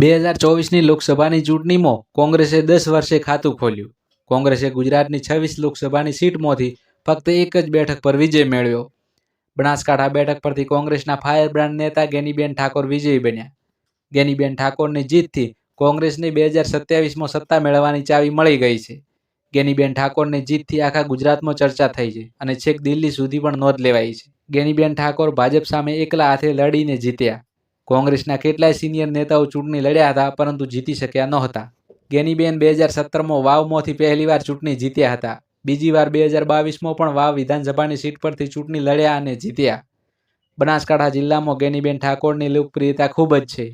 બે હજાર ચોવીસની લોકસભાની ચૂંટણીમાં કોંગ્રેસે દસ વર્ષે ખાતું ખોલ્યું. કોંગ્રેસે ગુજરાતની છવ્વીસ લોકસભાની સીટમાંથી ફક્ત એક જ બેઠક પર વિજય મેળવ્યો. બનાસકાંઠા બેઠક પરથી કોંગ્રેસના ફાયર બ્રાન્ડ નેતા ગેનીબેન ઠાકોર વિજયી બન્યા. ગેનીબેન ઠાકોરની જીતથી કોંગ્રેસને બે હજાર સત્યાવીસમાં સત્તા મેળવવાની ચાવી મળી ગઈ છે. ગેનીબેન ઠાકોરની જીતથી આખા ગુજરાતમાં ચર્ચા થઈ છે અને છેક દિલ્હી સુધી પણ નોંધ લેવાઈ છે. ગેનીબેન ઠાકોર ભાજપ સામે એકલા હાથે લડીને જીત્યા. કોંગ્રેસના કેટલાય સિનિયર નેતાઓ ચૂંટણી લડ્યા હતા, પરંતુ જીતી શક્યા નહોતા. ગેનીબેન બે હજાર સત્તરમાં વાવમાંથી પહેલીવાર ચૂંટણી જીત્યા હતા. બીજી વાર બે હજાર બાવીસમાં પણ વાવ વિધાનસભાની સીટ પરથી ચૂંટણી લડ્યા અને જીત્યા. બનાસકાંઠા જિલ્લામાં ગેનીબેન ઠાકોરની લોકપ્રિયતા ખૂબ જ છે.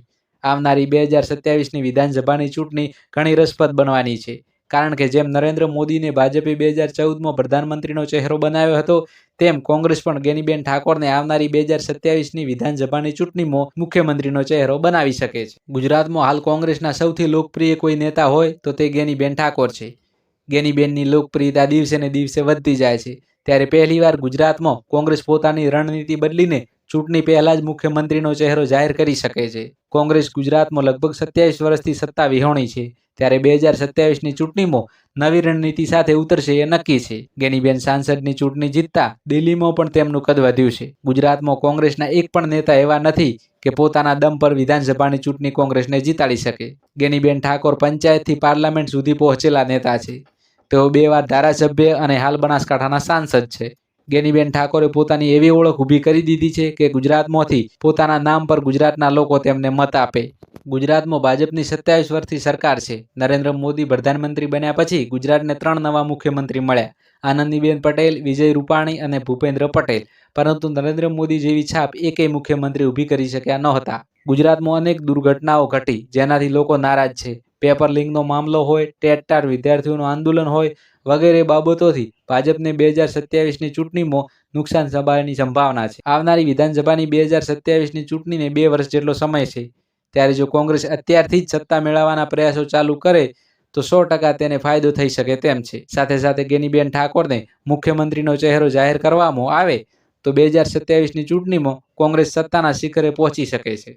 આવનારી બે હજાર સત્યાવીસની વિધાનસભાની ચૂંટણી ઘણી રસપ્રદ બનવાની છે. કારણ કે જેમ નરેન્દ્ર મોદીને ભાજપે બે હજાર ચૌદમાં પ્રધાનમંત્રીનો ચહેરો બનાવ્યો હતો, તેમ કોંગ્રેસ પણ ગેનીબેન ઠાકોરને આવનારી બે હજાર સત્યાવીસની વિધાનસભાની ચૂંટણીમાં મુખ્યમંત્રીનો ચહેરો બનાવી શકે છે. ગુજરાતમાં હાલ કોંગ્રેસના સૌથી લોકપ્રિય કોઈ નેતા હોય તો તે ગેનીબેન ઠાકોર છે. ગેનીબેનની લોકપ્રિયતા દિવસે ને દિવસે વધતી જાય છે. ત્યારે પહેલીવાર ગુજરાતમાં કોંગ્રેસ પોતાની રણનીતિ બદલીને ચૂંટણી પહેલા જ મુખ્યમંત્રીનો ચહેરો જાહેર કરી શકે છે. કોંગ્રેસ ગુજરાતમાં લગભગ સત્યાવીસ વર્ષથી સત્તા વિહોણી છે. ત્યારે બે હજાર સત્યાવીસની ચૂંટણીમાં નવી રણનીતિ સાથે ઉતરશે એ નક્કી છે. ગેનીબેન સાંસદની ચૂંટણી જીતતા દિલ્હીમાં પણ તેમનું કદ વધ્યું છે. ગુજરાતમાં કોંગ્રેસના એક પણ નેતા એવા નથી કે પોતાના દમ પર વિધાનસભાની ચૂંટણી કોંગ્રેસને જીતાડી શકે. ગેનીબેન ઠાકોર પંચાયતથી પાર્લામેન્ટ સુધી પહોંચેલા નેતા છે. તેઓ બે વાર ધારાસભ્ય અને હાલ બનાસકાંઠાના સાંસદ છે. ગેનીબેન ઠાકોરે પોતાની એવી ઓળખ ઊભી કરી દીધી છે કે ગુજરાતમાંથી પોતાના નામ પર ગુજરાતના લોકો તેમને મત આપે. ગુજરાતમાં ભાજપની સત્યાવીસ વર્ષથી સરકાર છે. નરેન્દ્ર મોદી પ્રધાનમંત્રી બન્યા પછી ગુજરાતને ત્રણ નવા મુખ્યમંત્રી મળ્યા. આનંદીબેન પટેલ, વિજય રૂપાણી અને ભૂપેન્દ્ર પટેલ. પરંતુ નરેન્દ્ર મોદી જેવી છાપ એકેય મુખ્યમંત્રી ઊભી કરી શક્યા નહોતા. ગુજરાતમાં અનેક દુર્ઘટનાઓ ઘટી, જેનાથી લોકો નારાજ છે. પેપર લીકનો મામલો હોય ટેટટાર વિદ્યાર્થીઓનું આંદોલન હોય વગેરે બાબતોથી ભાજપને બે હજાર સત્યાવીસની ચૂંટણીમાં નુકસાન સંભાળવાની સંભાવના છે. આવનારી વિધાનસભાની બે હજાર સત્યાવીસની ચૂંટણીને બે વર્ષ જેટલો સમય છે. ત્યારે જો કોંગ્રેસ અત્યારથી જ સત્તા મેળવવાના પ્રયાસો ચાલુ કરે, તો સો ટકા તેને ફાયદો થઈ શકે તેમ છે. સાથે સાથે ગેનીબેન ઠાકોરને મુખ્યમંત્રીનો ચહેરો જાહેર કરવામાં આવે, તો બે હજાર સત્યાવીસની ચૂંટણીમાં કોંગ્રેસ સત્તાના શિખરે પહોંચી શકે છે.